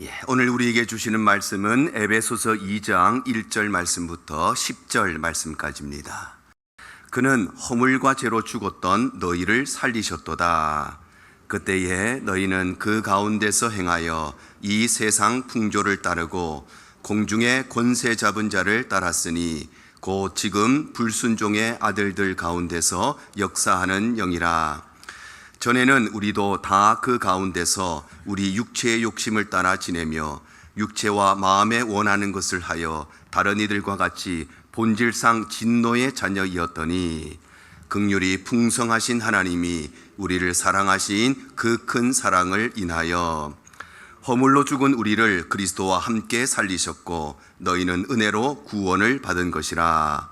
예, 오늘 우리에게 주시는 말씀은 에베소서 2장 1절 말씀부터 10절 말씀까지입니다. 그는 허물과 죄로 죽었던 너희를 살리셨도다. 그때에 너희는 그 가운데서 행하여 이 세상 풍조를 따르고 공중의 권세 잡은 자를 따랐으니 곧 지금 불순종의 아들들 가운데서 역사하는 영이라. 전에는 우리도 다 그 가운데서 우리 육체의 욕심을 따라 지내며 육체와 마음에 원하는 것을 하여 다른 이들과 같이 본질상 진노의 자녀이었더니 극률이 풍성하신 하나님이 우리를 사랑하신 그 큰 사랑을 인하여 허물로 죽은 우리를 그리스도와 함께 살리셨고 너희는 은혜로 구원을 받은 것이라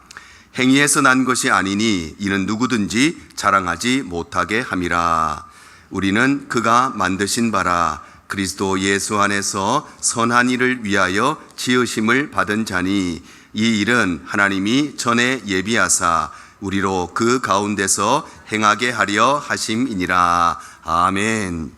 행위에서 난 것이 아니니 이는 누구든지 자랑하지 못하게 함이라. 우리는 그가 만드신 바라 그리스도 예수 안에서 선한 일을 위하여 지으심을 받은 자니 이 일은 하나님이 전에 예비하사 우리로 그 가운데서 행하게 하려 하심이니라. 아멘.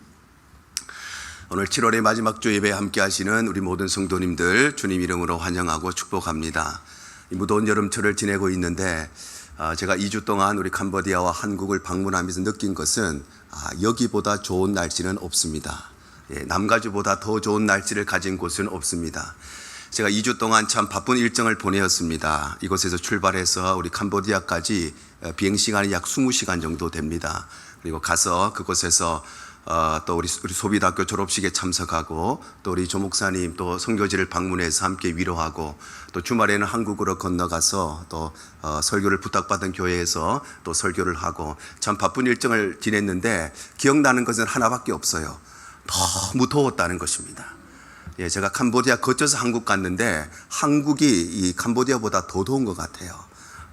오늘 7월의 마지막 주 예배에 함께 하시는 우리 모든 성도님들 주님 이름으로 환영하고 축복합니다. 이 무더운 여름철을 지내고 있는데 아, 제가 2주 동안 우리 캄보디아와 한국을 방문하면서 느낀 것은 아, 여기보다 좋은 날씨는 없습니다. 예, 남가주보다 더 좋은 날씨를 가진 곳은 없습니다. 제가 2주 동안 참 바쁜 일정을 보내었습니다. 이곳에서 출발해서 우리 캄보디아까지 어, 비행 시간이 약 20시간 정도 됩니다. 그리고 가서 그곳에서 어, 또 우리, 소비대학교 졸업식에 참석하고 또 우리 조 목사님 또 선교지를 방문해서 함께 위로하고 또 주말에는 한국으로 건너가서 또 어, 설교를 부탁받은 교회에서 또 설교를 하고 참 바쁜 일정을 지냈는데 기억나는 것은 하나밖에 없어요. 너무 더웠다는 것입니다. 예, 제가 캄보디아 거쳐서 한국 갔는데 한국이 이 캄보디아보다 더 더운 것 같아요.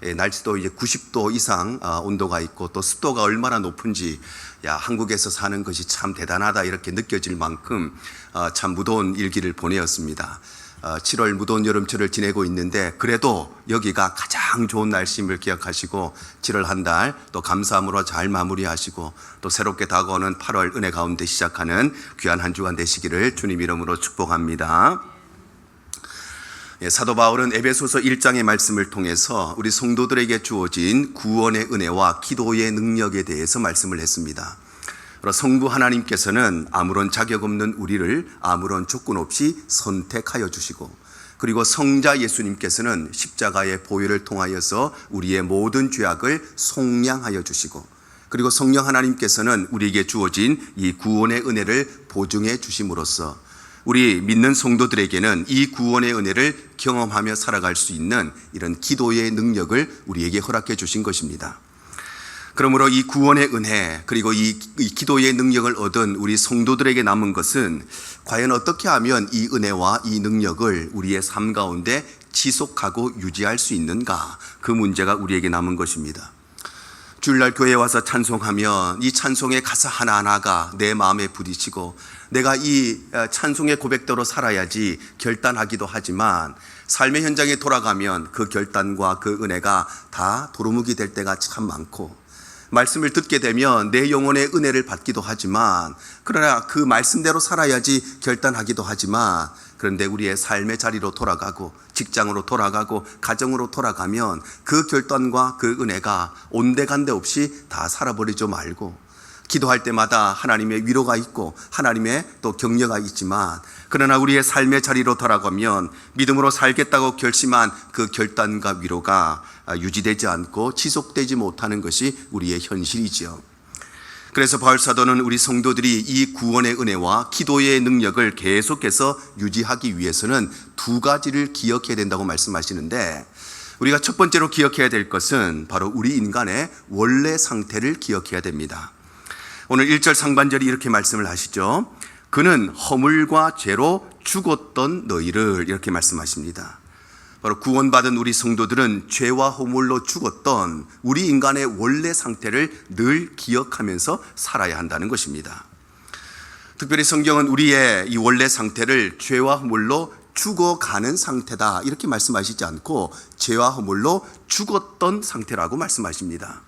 예, 날씨도 이제 90도 이상 아, 온도가 있고 또 습도가 얼마나 높은지 야 한국에서 사는 것이 참 대단하다 이렇게 느껴질 만큼 아, 참 무더운 일기를 보내었습니다. 어, 7월 무더운 여름철을 지내고 있는데 그래도 여기가 가장 좋은 날씨임을 기억하시고 7월 한 달 또 감사함으로 잘 마무리하시고 또 새롭게 다가오는 8월 은혜 가운데 시작하는 귀한 한 주간 되시기를 주님 이름으로 축복합니다. 예, 사도 바울은 에베소서 1장의 말씀을 통해서 우리 성도들에게 주어진 구원의 은혜와 기도의 능력에 대해서 말씀을 했습니다. 성부 하나님께서는 아무런 자격 없는 우리를 아무런 조건 없이 선택하여 주시고 그리고 성자 예수님께서는 십자가의 보혈을 통하여서 우리의 모든 죄악을 속량하여 주시고 그리고 성령 하나님께서는 우리에게 주어진 이 구원의 은혜를 보증해 주심으로써 우리 믿는 성도들에게는 이 구원의 은혜를 경험하며 살아갈 수 있는 이런 기도의 능력을 우리에게 허락해 주신 것입니다. 그러므로 이 구원의 은혜 그리고 이, 이 기도의 능력을 얻은 우리 성도들에게 남은 것은 과연 어떻게 하면 이 은혜와 이 능력을 우리의 삶 가운데 지속하고 유지할 수 있는가 그 문제가 우리에게 남은 것입니다. 주일날 교회에 와서 찬송하면 이 찬송의 가사 하나하나가 내 마음에 부딪히고 내가 이 찬송의 고백대로 살아야지 결단하기도 하지만 삶의 현장에 돌아가면 그 결단과 그 은혜가 다 도루묵이 될 때가 참 많고 말씀을 듣게 되면 내 영혼의 은혜를 받기도 하지만 그러나 그 말씀대로 살아야지 결단하기도 하지만 그런데 우리의 삶의 자리로 돌아가고 직장으로 돌아가고 가정으로 돌아가면 그 결단과 그 은혜가 온데간데 없이 다 살아버리죠 말고 기도할 때마다 하나님의 위로가 있고 하나님의 또 격려가 있지만 그러나 우리의 삶의 자리로 돌아가면 믿음으로 살겠다고 결심한 그 결단과 위로가 유지되지 않고 지속되지 못하는 것이 우리의 현실이지요. 그래서 바울 사도는 우리 성도들이 이 구원의 은혜와 기도의 능력을 계속해서 유지하기 위해서는 두 가지를 기억해야 된다고 말씀하시는데 우리가 첫 번째로 기억해야 될 것은 바로 우리 인간의 원래 상태를 기억해야 됩니다. 오늘 1절 상반절이 이렇게 말씀을 하시죠. 그는 허물과 죄로 죽었던 너희를 이렇게 말씀하십니다. 바로 구원받은 우리 성도들은 죄와 허물로 죽었던 우리 인간의 원래 상태를 늘 기억하면서 살아야 한다는 것입니다. 특별히 성경은 우리의 이 원래 상태를 죄와 허물로 죽어가는 상태다 이렇게 말씀하시지 않고 죄와 허물로 죽었던 상태라고 말씀하십니다.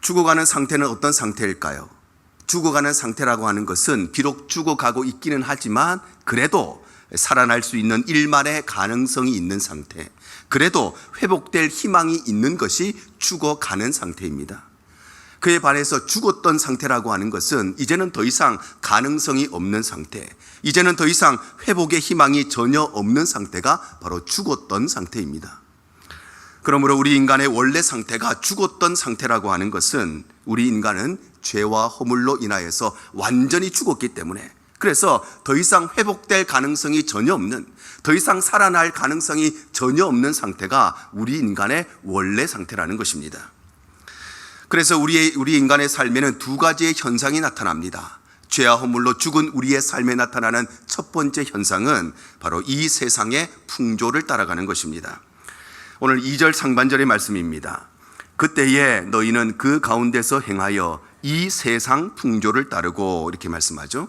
죽어가는 상태는 어떤 상태일까요? 죽어가는 상태라고 하는 것은 비록 죽어가고 있기는 하지만 그래도 살아날 수 있는 일만의 가능성이 있는 상태. 그래도 회복될 희망이 있는 것이 죽어가는 상태입니다. 그에 반해서 죽었던 상태라고 하는 것은 이제는 더 이상 가능성이 없는 상태, 이제는 더 이상 회복의 희망이 전혀 없는 상태가 바로 죽었던 상태입니다. 그러므로 우리 인간의 원래 상태가 죽었던 상태라고 하는 것은 우리 인간은 죄와 허물로 인하여서 완전히 죽었기 때문에 그래서 더 이상 회복될 가능성이 전혀 없는 더 이상 살아날 가능성이 전혀 없는 상태가 우리 인간의 원래 상태라는 것입니다. 그래서 우리 우리 인간의 삶에는 두 가지의 현상이 나타납니다. 죄와 허물로 죽은 우리의 삶에 나타나는 첫 번째 현상은 바로 이 세상의 풍조를 따라가는 것입니다. 오늘 2절 상반절의 말씀입니다. 그때에 너희는 그 가운데서 행하여 이 세상 풍조를 따르고 이렇게 말씀하죠.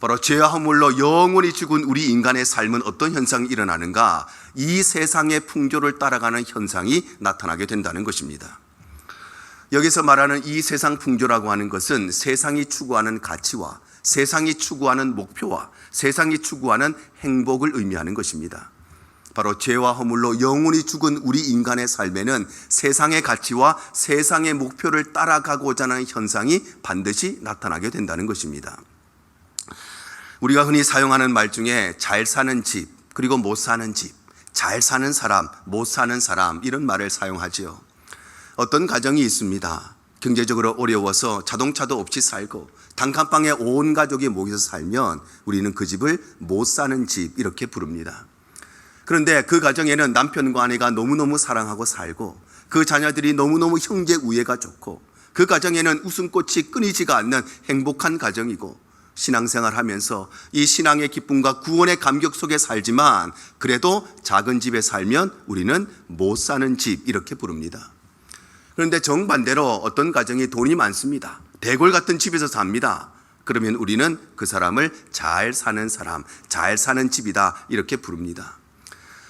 바로 죄와 허물로 영원히 죽은 우리 인간의 삶은 어떤 현상이 일어나는가? 이 세상의 풍조를 따라가는 현상이 나타나게 된다는 것입니다. 여기서 말하는 이 세상 풍조라고 하는 것은 세상이 추구하는 가치와 세상이 추구하는 목표와 세상이 추구하는 행복을 의미하는 것입니다. 바로 죄와 허물로 영원히 죽은 우리 인간의 삶에는 세상의 가치와 세상의 목표를 따라가고자 하는 현상이 반드시 나타나게 된다는 것입니다. 우리가 흔히 사용하는 말 중에 잘 사는 집, 그리고 못 사는 집, 잘 사는 사람, 못 사는 사람, 이런 말을 사용하지요. 어떤 가정이 있습니다. 경제적으로 어려워서 자동차도 없이 살고 단칸방에 온 가족이 모여서 살면 우리는 그 집을 못 사는 집 이렇게 부릅니다. 그런데 그 가정에는 남편과 아내가 너무너무 사랑하고 살고 그 자녀들이 너무너무 형제 우애가 좋고 그 가정에는 웃음꽃이 끊이지가 않는 행복한 가정이고 신앙생활 하면서 이 신앙의 기쁨과 구원의 감격 속에 살지만 그래도 작은 집에 살면 우리는 못 사는 집 이렇게 부릅니다. 그런데 정반대로 어떤 가정이 돈이 많습니다. 대골 같은 집에서 삽니다. 그러면 우리는 그 사람을 잘 사는 사람, 잘 사는 집이다 이렇게 부릅니다.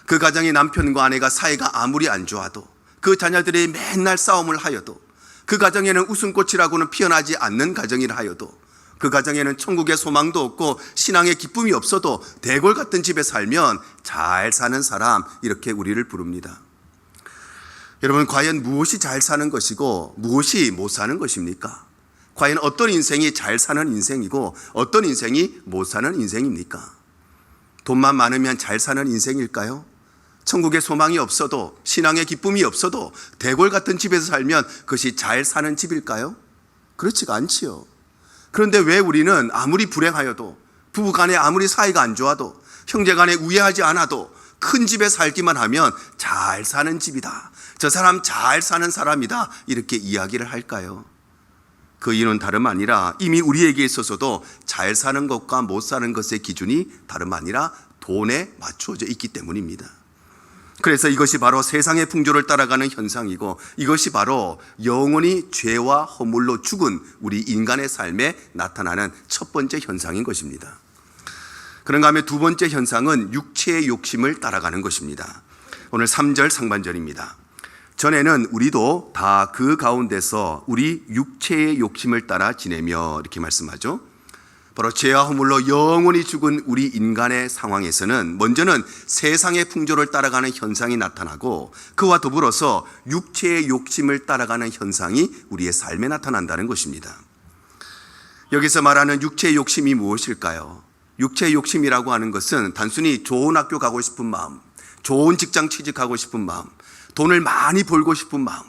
그 가정의 남편과 아내가 사이가 아무리 안 좋아도 그 자녀들이 맨날 싸움을 하여도 그 가정에는 웃음꽃이라고는 피어나지 않는 가정이라 하여도 그 가정에는 천국의 소망도 없고 신앙의 기쁨이 없어도 대골 같은 집에 살면 잘 사는 사람 이렇게 우리를 부릅니다. 여러분 과연 무엇이 잘 사는 것이고 무엇이 못 사는 것입니까? 과연 어떤 인생이 잘 사는 인생이고 어떤 인생이 못 사는 인생입니까? 돈만 많으면 잘 사는 인생일까요? 천국의 소망이 없어도 신앙의 기쁨이 없어도 대골 같은 집에서 살면 그것이 잘 사는 집일까요? 그렇지가 않지요. 그런데 왜 우리는 아무리 불행하여도 부부 간에 아무리 사이가 안 좋아도 형제 간에 우애하지 않아도 큰 집에 살기만 하면 잘 사는 집이다. 저 사람 잘 사는 사람이다. 이렇게 이야기를 할까요? 그 이유는 다름 아니라 이미 우리에게 있어서도 잘 사는 것과 못 사는 것의 기준이 다름 아니라 돈에 맞추어져 있기 때문입니다. 그래서 이것이 바로 세상의 풍조를 따라가는 현상이고 이것이 바로 영원히 죄와 허물로 죽은 우리 인간의 삶에 나타나는 첫 번째 현상인 것입니다. 그런가 하면 두 번째 현상은 육체의 욕심을 따라가는 것입니다. 오늘 3절 상반절입니다. 전에는 우리도 다 그 가운데서 우리 육체의 욕심을 따라 지내며 이렇게 말씀하죠. 바로 죄와 허물로 영원히 죽은 우리 인간의 상황에서는 먼저는 세상의 풍조를 따라가는 현상이 나타나고 그와 더불어서 육체의 욕심을 따라가는 현상이 우리의 삶에 나타난다는 것입니다. 여기서 말하는 육체의 욕심이 무엇일까요? 육체의 욕심이라고 하는 것은 단순히 좋은 학교 가고 싶은 마음, 좋은 직장 취직하고 싶은 마음, 돈을 많이 벌고 싶은 마음,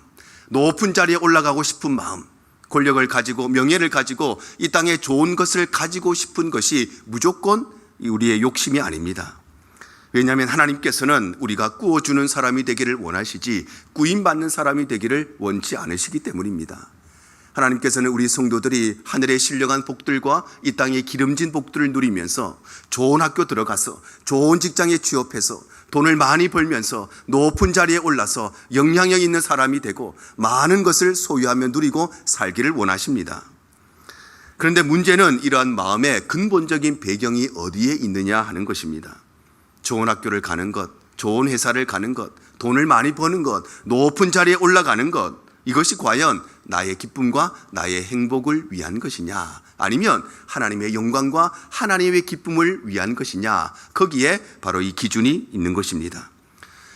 높은 자리에 올라가고 싶은 마음, 권력을 가지고 명예를 가지고 이 땅에 좋은 것을 가지고 싶은 것이 무조건 우리의 욕심이 아닙니다. 왜냐하면 하나님께서는 우리가 꾸어주는 사람이 되기를 원하시지 꾸임받는 사람이 되기를 원치 않으시기 때문입니다. 하나님께서는 우리 성도들이 하늘의 신령한 복들과 이 땅의 기름진 복들을 누리면서 좋은 학교 들어가서 좋은 직장에 취업해서 돈을 많이 벌면서 높은 자리에 올라서 영향력 있는 사람이 되고 많은 것을 소유하며 누리고 살기를 원하십니다. 그런데 문제는 이러한 마음의 근본적인 배경이 어디에 있느냐 하는 것입니다. 좋은 학교를 가는 것, 좋은 회사를 가는 것, 돈을 많이 버는 것, 높은 자리에 올라가는 것, 이것이 과연 나의 기쁨과 나의 행복을 위한 것이냐, 아니면 하나님의 영광과 하나님의 기쁨을 위한 것이냐, 거기에 바로 이 기준이 있는 것입니다.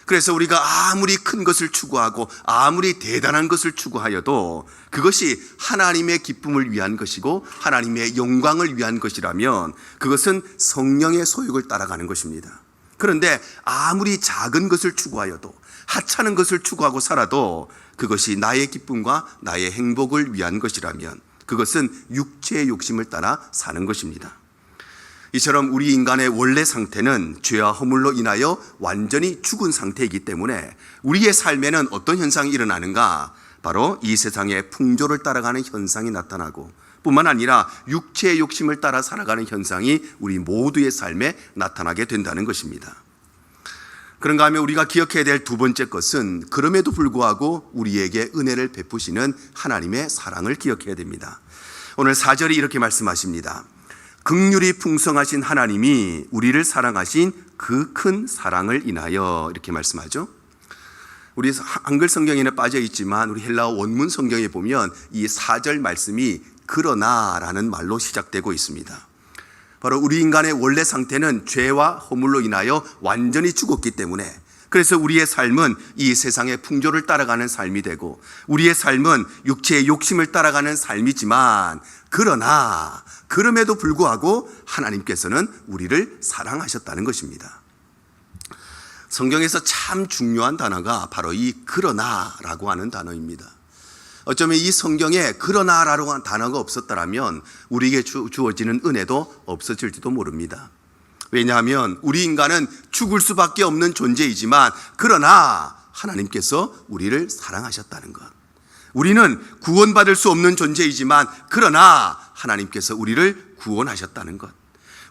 그래서 우리가 아무리 큰 것을 추구하고 아무리 대단한 것을 추구하여도 그것이 하나님의 기쁨을 위한 것이고 하나님의 영광을 위한 것이라면 그것은 성령의 소욕을 따라가는 것입니다. 그런데 아무리 작은 것을 추구하여도 하찮은 것을 추구하고 살아도 그것이 나의 기쁨과 나의 행복을 위한 것이라면 그것은 육체의 욕심을 따라 사는 것입니다. 이처럼 우리 인간의 원래 상태는 죄와 허물로 인하여 완전히 죽은 상태이기 때문에 우리의 삶에는 어떤 현상이 일어나는가? 바로 이 세상의 풍조를 따라가는 현상이 나타나고 뿐만 아니라 육체의 욕심을 따라 살아가는 현상이 우리 모두의 삶에 나타나게 된다는 것입니다. 그런가 하면 우리가 기억해야 될 두 번째 것은 그럼에도 불구하고 우리에게 은혜를 베푸시는 하나님의 사랑을 기억해야 됩니다. 오늘 4절이 이렇게 말씀하십니다. 극률이 풍성하신 하나님이 우리를 사랑하신 그 큰 사랑을 인하여 이렇게 말씀하죠. 우리 한글 성경에는 빠져 있지만 우리 헬라어 원문 성경에 보면 이 4절 말씀이 그러나라는 말로 시작되고 있습니다. 바로 우리 인간의 원래 상태는 죄와 허물로 인하여 완전히 죽었기 때문에 그래서 우리의 삶은 이 세상의 풍조를 따라가는 삶이 되고 우리의 삶은 육체의 욕심을 따라가는 삶이지만 그러나 그럼에도 불구하고 하나님께서는 우리를 사랑하셨다는 것입니다. 성경에서 참 중요한 단어가 바로 이 그러나라고 하는 단어입니다. 어쩌면 이 성경에 그러나라고 하는 단어가 없었다면 우리에게 주, 주어지는 은혜도 없어질지도 모릅니다. 왜냐하면 우리 인간은 죽을 수밖에 없는 존재이지만 그러나 하나님께서 우리를 사랑하셨다는 것. 우리는 구원받을 수 없는 존재이지만 그러나 하나님께서 우리를 구원하셨다는 것.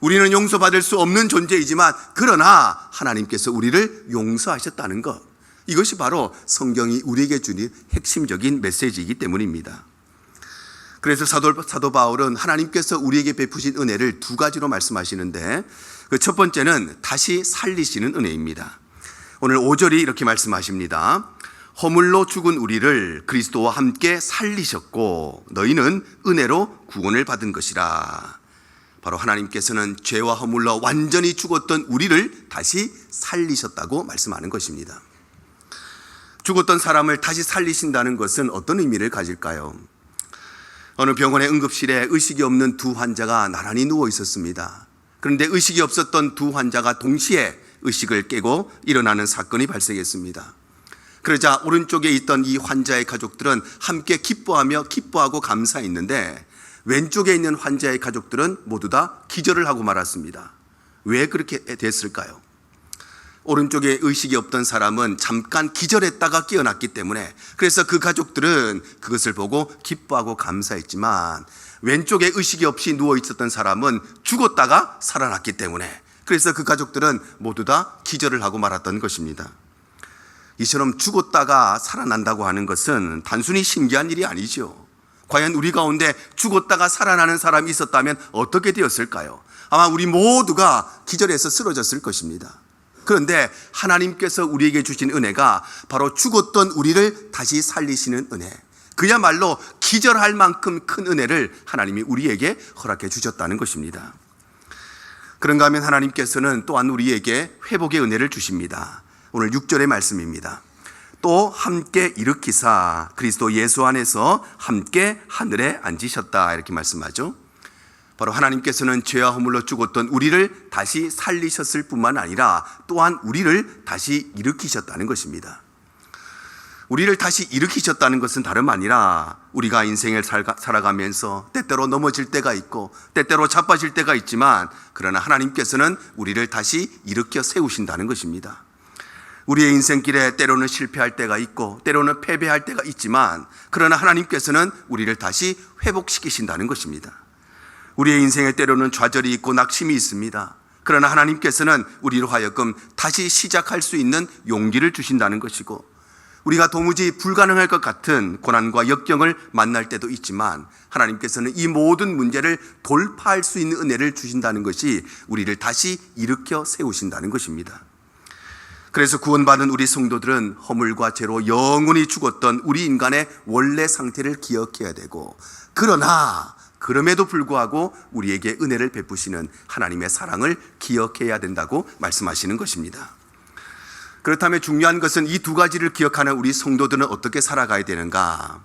우리는 용서받을 수 없는 존재이지만 그러나 하나님께서 우리를 용서하셨다는 것. 이것이 바로 성경이 우리에게 주는 핵심적인 메시지이기 때문입니다. 그래서 사도, 사도 바울은 하나님께서 우리에게 베푸신 은혜를 두 가지로 말씀하시는데 그 첫 번째는 다시 살리시는 은혜입니다. 오늘 5절이 이렇게 말씀하십니다. 허물로 죽은 우리를 그리스도와 함께 살리셨고 너희는 은혜로 구원을 받은 것이라. 바로 하나님께서는 죄와 허물로 완전히 죽었던 우리를 다시 살리셨다고 말씀하는 것입니다. 죽었던 사람을 다시 살리신다는 것은 어떤 의미를 가질까요? 어느 병원의 응급실에 의식이 없는 두 환자가 나란히 누워 있었습니다. 그런데 의식이 없었던 두 환자가 동시에 의식을 깨고 일어나는 사건이 발생했습니다. 그러자 오른쪽에 있던 이 환자의 가족들은 함께 기뻐하며 기뻐하고 감사했는데 왼쪽에 있는 환자의 가족들은 모두 다 기절을 하고 말았습니다. 왜 그렇게 됐을까요? 오른쪽에 의식이 없던 사람은 잠깐 기절했다가 깨어났기 때문에 그래서 그 가족들은 그것을 보고 기뻐하고 감사했지만 왼쪽에 의식이 없이 누워 있었던 사람은 죽었다가 살아났기 때문에 그래서 그 가족들은 모두 다 기절을 하고 말았던 것입니다. 이처럼 죽었다가 살아난다고 하는 것은 단순히 신기한 일이 아니죠. 과연 우리 가운데 죽었다가 살아나는 사람이 있었다면 어떻게 되었을까요? 아마 우리 모두가 기절해서 쓰러졌을 것입니다. 그런데 하나님께서 우리에게 주신 은혜가 바로 죽었던 우리를 다시 살리시는 은혜. 그야말로 기절할 만큼 큰 은혜를 하나님이 우리에게 허락해 주셨다는 것입니다. 그런가 하면 하나님께서는 또한 우리에게 회복의 은혜를 주십니다. 오늘 6절의 말씀입니다. 또 함께 일으키사 그리스도 예수 안에서 함께 하늘에 앉으셨다 이렇게 말씀하죠. 바로 하나님께서는 죄와 허물로 죽었던 우리를 다시 살리셨을 뿐만 아니라 또한 우리를 다시 일으키셨다는 것입니다. 우리를 다시 일으키셨다는 것은 다름 아니라 우리가 인생을 살아가면서 때때로 넘어질 때가 있고 때때로 자빠질 때가 있지만 그러나 하나님께서는 우리를 다시 일으켜 세우신다는 것입니다. 우리의 인생길에 때로는 실패할 때가 있고 때로는 패배할 때가 있지만 그러나 하나님께서는 우리를 다시 회복시키신다는 것입니다. 우리의 인생에 때로는 좌절이 있고 낙심이 있습니다. 그러나 하나님께서는 우리로 하여금 다시 시작할 수 있는 용기를 주신다는 것이고 우리가 도무지 불가능할 것 같은 고난과 역경을 만날 때도 있지만 하나님께서는 이 모든 문제를 돌파할 수 있는 은혜를 주신다는 것이 우리를 다시 일으켜 세우신다는 것입니다. 그래서 구원받은 우리 성도들은 허물과 죄로 영원히 죽었던 우리 인간의 원래 상태를 기억해야 되고 그러나 그럼에도 불구하고 우리에게 은혜를 베푸시는 하나님의 사랑을 기억해야 된다고 말씀하시는 것입니다. 그렇다면 중요한 것은 이 두 가지를 기억하는 우리 성도들은 어떻게 살아가야 되는가?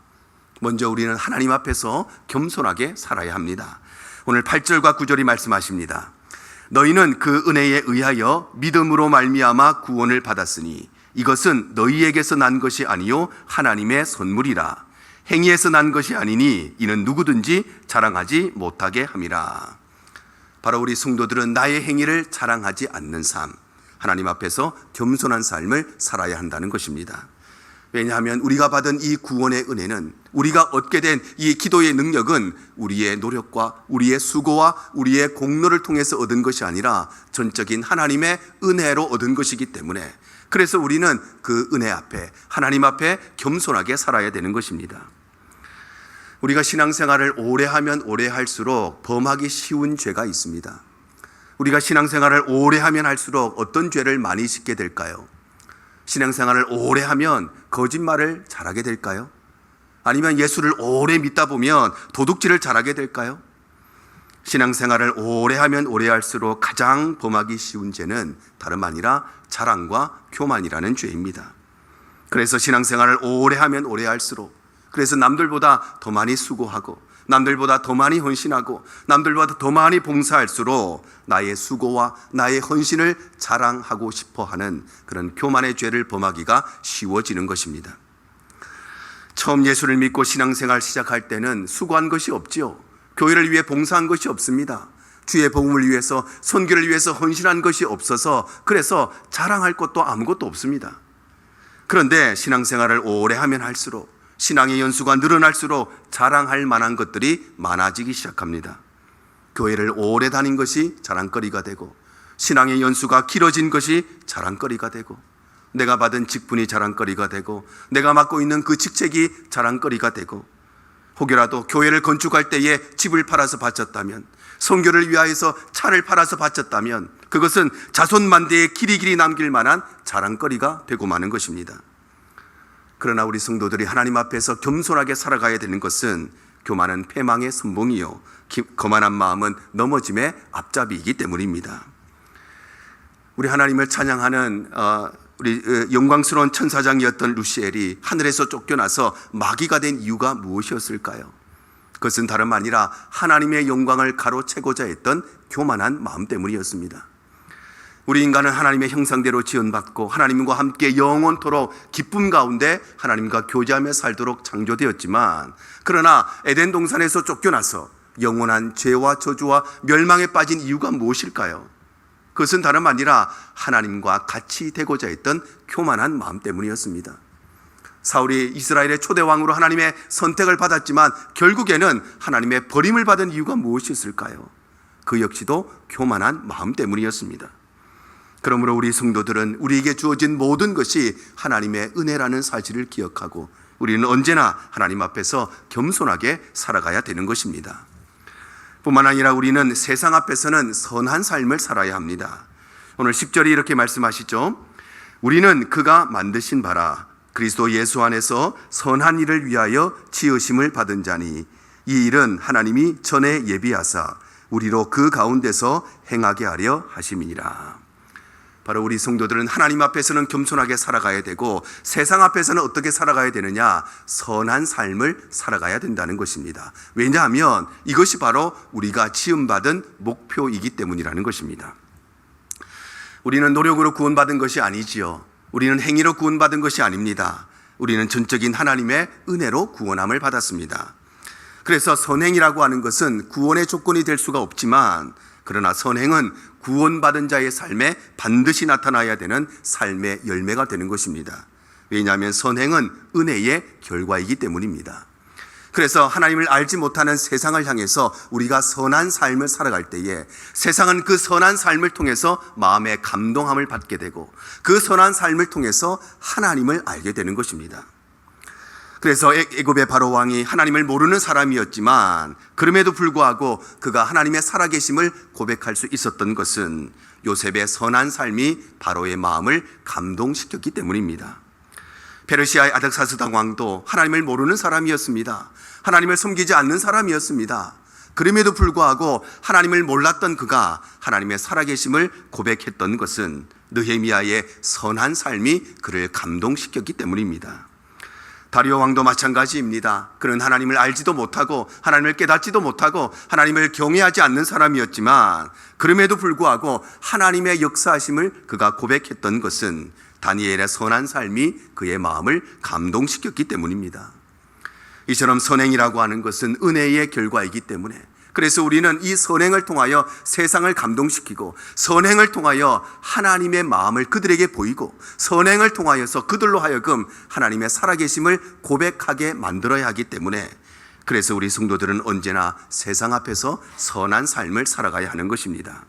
먼저 우리는 하나님 앞에서 겸손하게 살아야 합니다. 오늘 8절과 9절이 말씀하십니다. 너희는 그 은혜에 의하여 믿음으로 말미암아 구원을 받았으니 이것은 너희에게서 난 것이 아니요 하나님의 선물이라 행위에서 난 것이 아니니 이는 누구든지 자랑하지 못하게 함이라. 바로 우리 성도들은 나의 행위를 자랑하지 않는 삶, 하나님 앞에서 겸손한 삶을 살아야 한다는 것입니다. 왜냐하면 우리가 받은 이 구원의 은혜는 우리가 얻게 된 이 기도의 능력은 우리의 노력과 우리의 수고와 우리의 공로를 통해서 얻은 것이 아니라 전적인 하나님의 은혜로 얻은 것이기 때문에 그래서 우리는 그 은혜 앞에 하나님 앞에 겸손하게 살아야 되는 것입니다. 우리가 신앙생활을 오래 하면 오래 할수록 범하기 쉬운 죄가 있습니다. 우리가 신앙생활을 오래 하면 할수록 어떤 죄를 많이 짓게 될까요? 신앙생활을 오래 하면 거짓말을 잘하게 될까요? 아니면 예수를 오래 믿다 보면 도둑질을 잘하게 될까요? 신앙생활을 오래 하면 오래 할수록 가장 범하기 쉬운 죄는 다름 아니라 자랑과 교만이라는 죄입니다. 그래서 신앙생활을 오래 하면 오래 할수록 그래서 남들보다 더 많이 수고하고 남들보다 더 많이 헌신하고 남들보다 더 많이 봉사할수록 나의 수고와 나의 헌신을 자랑하고 싶어 하는 그런 교만의 죄를 범하기가 쉬워지는 것입니다. 처음 예수를 믿고 신앙생활 시작할 때는 수고한 것이 없지요. 교회를 위해 봉사한 것이 없습니다. 주의 복음을 위해서 선교를 위해서 헌신한 것이 없어서 그래서 자랑할 것도 아무것도 없습니다. 그런데 신앙생활을 오래 하면 할수록 신앙의 연수가 늘어날수록 자랑할 만한 것들이 많아지기 시작합니다. 교회를 오래 다닌 것이 자랑거리가 되고 신앙의 연수가 길어진 것이 자랑거리가 되고 내가 받은 직분이 자랑거리가 되고 내가 맡고 있는 그 직책이 자랑거리가 되고 혹여라도 교회를 건축할 때에 집을 팔아서 바쳤다면 성교를 위하여서 차를 팔아서 바쳤다면 그것은 자손만대에 길이 길이 남길 만한 자랑거리가 되고 마는 것입니다. 그러나 우리 성도들이 하나님 앞에서 겸손하게 살아가야 되는 것은 교만은 패망의 선봉이요 거만한 마음은 넘어짐의 앞잡이이기 때문입니다. 우리 하나님을 찬양하는 어, 우리 어, 영광스러운 천사장이었던 루시엘이 하늘에서 쫓겨나서 마귀가 된 이유가 무엇이었을까요? 그것은 다름 아니라 하나님의 영광을 가로채고자 했던 교만한 마음 때문이었습니다. 우리 인간은 하나님의 형상대로 지원받고 하나님과 함께 영원토록 기쁨 가운데 하나님과 교제하며 살도록 창조되었지만 그러나 에덴 동산에서 쫓겨나서 영원한 죄와 저주와 멸망에 빠진 이유가 무엇일까요? 그것은 다름 아니라 하나님과 같이 되고자 했던 교만한 마음 때문이었습니다. 사울이 이스라엘의 초대 왕으로 하나님의 선택을 받았지만 결국에는 하나님의 버림을 받은 이유가 무엇이었을까요? 그 역시도 교만한 마음 때문이었습니다. 그러므로 우리 성도들은 우리에게 주어진 모든 것이 하나님의 은혜라는 사실을 기억하고 우리는 언제나 하나님 앞에서 겸손하게 살아가야 되는 것입니다. 뿐만 아니라 우리는 세상 앞에서는 선한 삶을 살아야 합니다. 오늘 10절이 이렇게 말씀하시죠. 우리는 그가 만드신 바라 그리스도 예수 안에서 선한 일을 위하여 지으심을 받은 자니 이 일은 하나님이 전에 예비하사 우리로 그 가운데서 행하게 하려 하심이니라. 바로 우리 성도들은 하나님 앞에서는 겸손하게 살아가야 되고 세상 앞에서는 어떻게 살아가야 되느냐? 선한 삶을 살아가야 된다는 것입니다. 왜냐하면 이것이 바로 우리가 지음받은 목표이기 때문이라는 것입니다. 우리는 노력으로 구원받은 것이 아니지요. 우리는 행위로 구원받은 것이 아닙니다. 우리는 전적인 하나님의 은혜로 구원함을 받았습니다. 그래서 선행이라고 하는 것은 구원의 조건이 될 수가 없지만 그러나 선행은 구원받은 자의 삶에 반드시 나타나야 되는 삶의 열매가 되는 것입니다. 왜냐하면 선행은 은혜의 결과이기 때문입니다. 그래서 하나님을 알지 못하는 세상을 향해서 우리가 선한 삶을 살아갈 때에 세상은 그 선한 삶을 통해서 마음의 감동함을 받게 되고 그 선한 삶을 통해서 하나님을 알게 되는 것입니다. 그래서 애- 애굽의 바로 왕이 하나님을 모르는 사람이었지만 그럼에도 불구하고 그가 하나님의 살아계심을 고백할 수 있었던 것은 요셉의 선한 삶이 바로의 마음을 감동시켰기 때문입니다. 페르시아의 아닥사스당 왕도 하나님을 모르는 사람이었습니다. 하나님을 섬기지 않는 사람이었습니다. 그럼에도 불구하고 하나님을 몰랐던 그가 하나님의 살아계심을 고백했던 것은 느헤미야의 선한 삶이 그를 감동시켰기 때문입니다. 다리오 왕도 마찬가지입니다. 그는 하나님을 알지도 못하고 하나님을 깨닫지도 못하고 하나님을 경외하지 않는 사람이었지만 그럼에도 불구하고 하나님의 역사하심을 그가 고백했던 것은 다니엘의 선한 삶이 그의 마음을 감동시켰기 때문입니다. 이처럼 선행이라고 하는 것은 은혜의 결과이기 때문에 그래서 우리는 이 선행을 통하여 세상을 감동시키고 선행을 통하여 하나님의 마음을 그들에게 보이고 선행을 통하여서 그들로 하여금 하나님의 살아계심을 고백하게 만들어야 하기 때문에 그래서 우리 성도들은 언제나 세상 앞에서 선한 삶을 살아가야 하는 것입니다.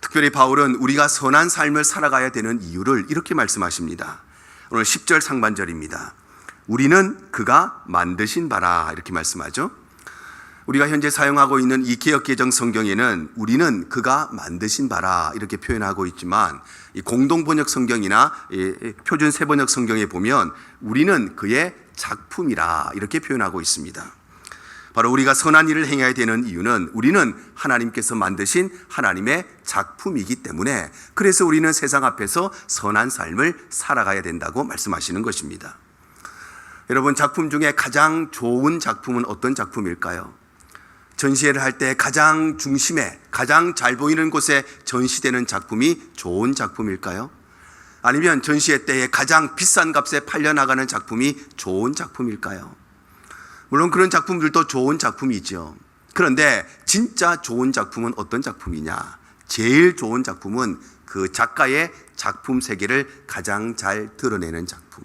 특별히 바울은 우리가 선한 삶을 살아가야 되는 이유를 이렇게 말씀하십니다. 오늘 10절 상반절입니다. 우리는 그가 만드신 바라 이렇게 말씀하죠. 우리가 현재 사용하고 있는 이 개혁 개정 성경에는 우리는 그가 만드신 바라 이렇게 표현하고 있지만 이 공동 번역 성경이나 이 표준 세 번역 성경에 보면 우리는 그의 작품이라 이렇게 표현하고 있습니다. 바로 우리가 선한 일을 행해야 되는 이유는 우리는 하나님께서 만드신 하나님의 작품이기 때문에 그래서 우리는 세상 앞에서 선한 삶을 살아가야 된다고 말씀하시는 것입니다. 여러분 작품 중에 가장 좋은 작품은 어떤 작품일까요? 전시회를 할 때 가장 중심에 가장 잘 보이는 곳에 전시되는 작품이 좋은 작품일까요? 아니면 전시회 때에 가장 비싼 값에 팔려 나가는 작품이 좋은 작품일까요? 물론 그런 작품들도 좋은 작품이죠. 그런데 진짜 좋은 작품은 어떤 작품이냐? 제일 좋은 작품은 그 작가의 작품 세계를 가장 잘 드러내는 작품.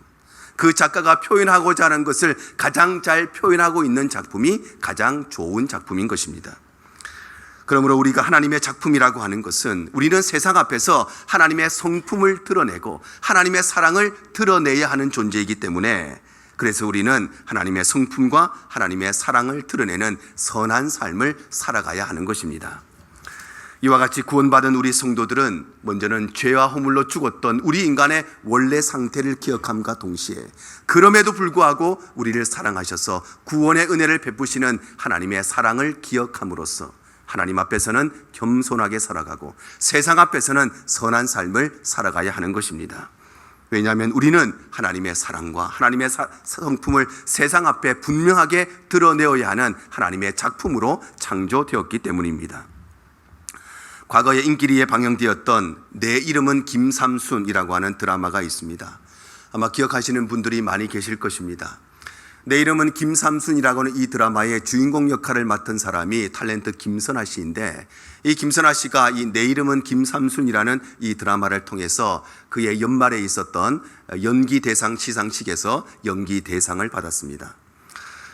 그 작가가 표현하고자 하는 것을 가장 잘 표현하고 있는 작품이 가장 좋은 작품인 것입니다. 그러므로 우리가 하나님의 작품이라고 하는 것은 우리는 세상 앞에서 하나님의 성품을 드러내고 하나님의 사랑을 드러내야 하는 존재이기 때문에 그래서 우리는 하나님의 성품과 하나님의 사랑을 드러내는 선한 삶을 살아가야 하는 것입니다. 이와 같이 구원받은 우리 성도들은 먼저는 죄와 허물로 죽었던 우리 인간의 원래 상태를 기억함과 동시에 그럼에도 불구하고 우리를 사랑하셔서 구원의 은혜를 베푸시는 하나님의 사랑을 기억함으로써 하나님 앞에서는 겸손하게 살아가고 세상 앞에서는 선한 삶을 살아가야 하는 것입니다. 왜냐하면 우리는 하나님의 사랑과 하나님의 사- 성품을 세상 앞에 분명하게 드러내어야 하는 하나님의 작품으로 창조되었기 때문입니다. 과거에 인기리에 방영되었던 내 이름은 김삼순이라고 하는 드라마가 있습니다. 아마 기억하시는 분들이 많이 계실 것입니다. 내 이름은 김삼순이라고 하는 이 드라마의 주인공 역할을 맡은 사람이 탤런트 김선아 씨인데 이 김선아 씨가 이 내 이름은 김삼순이라는 이 드라마를 통해서 그의 연말에 있었던 연기 대상 시상식에서 연기 대상을 받았습니다.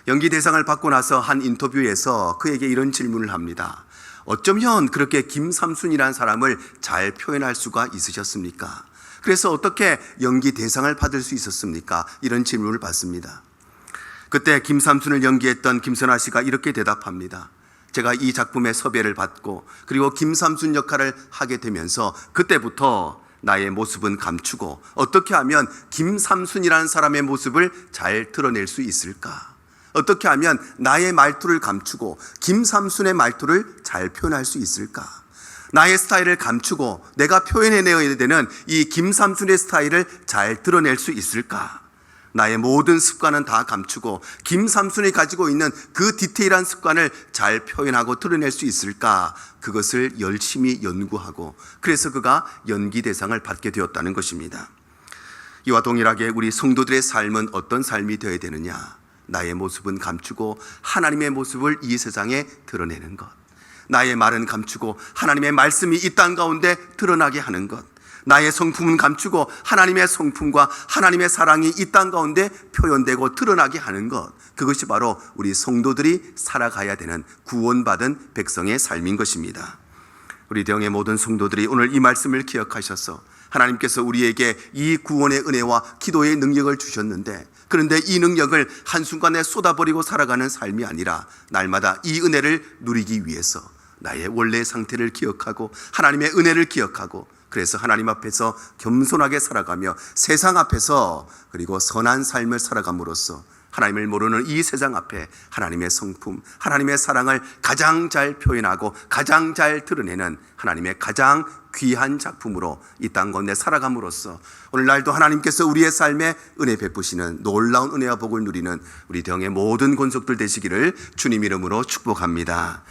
연기 대상을 받고 나서 한 인터뷰에서 그에게 이런 질문을 합니다. 어쩌면 그렇게 김삼순이라는 사람을 잘 표현할 수가 있으셨습니까? 그래서 어떻게 연기 대상을 받을 수 있었습니까? 이런 질문을 받습니다. 그때 김삼순을 연기했던 김선아 씨가 이렇게 대답합니다. 제가 이 작품의 섭외를 받고 그리고 김삼순 역할을 하게 되면서 그때부터 나의 모습은 감추고 어떻게 하면 김삼순이라는 사람의 모습을 잘 드러낼 수 있을까? 어떻게 하면 나의 말투를 감추고 김삼순의 말투를 잘 표현할 수 있을까? 나의 스타일을 감추고 내가 표현해내야 되는 이 김삼순의 스타일을 잘 드러낼 수 있을까? 나의 모든 습관은 다 감추고 김삼순이 가지고 있는 그 디테일한 습관을 잘 표현하고 드러낼 수 있을까? 그것을 열심히 연구하고 그래서 그가 연기 대상을 받게 되었다는 것입니다. 이와 동일하게 우리 성도들의 삶은 어떤 삶이 되어야 되느냐? 나의 모습은 감추고 하나님의 모습을 이 세상에 드러내는 것. 나의 말은 감추고 하나님의 말씀이 이 땅 가운데 드러나게 하는 것. 나의 성품은 감추고 하나님의 성품과 하나님의 사랑이 이 땅 가운데 표현되고 드러나게 하는 것. 그것이 바로 우리 성도들이 살아가야 되는 구원받은 백성의 삶인 것입니다. 우리 대형의 모든 성도들이 오늘 이 말씀을 기억하셔서 하나님께서 우리에게 이 구원의 은혜와 기도의 능력을 주셨는데 그런데 이 능력을 한순간에 쏟아버리고 살아가는 삶이 아니라 날마다 이 은혜를 누리기 위해서 나의 원래 상태를 기억하고 하나님의 은혜를 기억하고 그래서 하나님 앞에서 겸손하게 살아가며 세상 앞에서 그리고 선한 삶을 살아감으로써 하나님을 모르는 이 세상 앞에 하나님의 성품, 하나님의 사랑을 가장 잘 표현하고 가장 잘 드러내는 하나님의 가장 귀한 작품으로 이땅 가운데 살아감으로써 오늘날도 하나님께서 우리의 삶에 은혜 베푸시는 놀라운 은혜와 복을 누리는 우리 대형의 모든 권속들 되시기를 주님 이름으로 축복합니다.